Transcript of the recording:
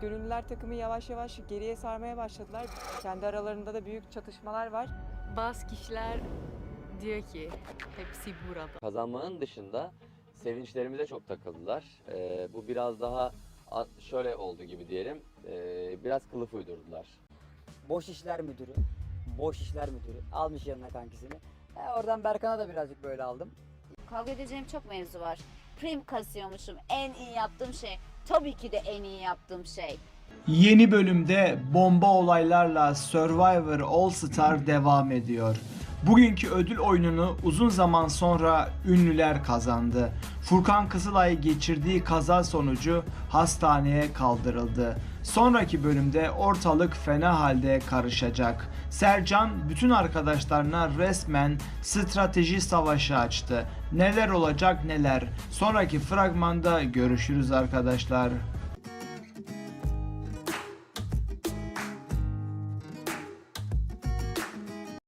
Gönüllüler takımı yavaş yavaş geriye sarmaya başladılar. Kendi aralarında da büyük çatışmalar var. Bazı kişiler diyor ki hepsi burada. Kazanmanın dışında sevinçlerimize çok takıldılar. Ee, bu biraz daha şöyle oldu gibi diyelim. Ee, biraz kılıf uydurdular. Boş işler müdürü. Boş işler müdürü. Almış yanına kankisini. E, oradan Berkan'a da birazcık böyle aldım. Kavga edeceğim çok mevzu var. Prim kasıyormuşum. En iyi yaptığım şey. Tabii ki de en iyi yaptığım şey. Yeni bölümde bomba olaylarla Survivor All Star devam ediyor. Bugünkü ödül oyununu uzun zaman sonra ünlüler kazandı. Furkan Kızılay geçirdiği kaza sonucu hastaneye kaldırıldı. Sonraki bölümde ortalık fena halde karışacak. Sercan bütün arkadaşlarına resmen strateji savaşı açtı. Neler olacak neler. Sonraki fragmanda görüşürüz arkadaşlar.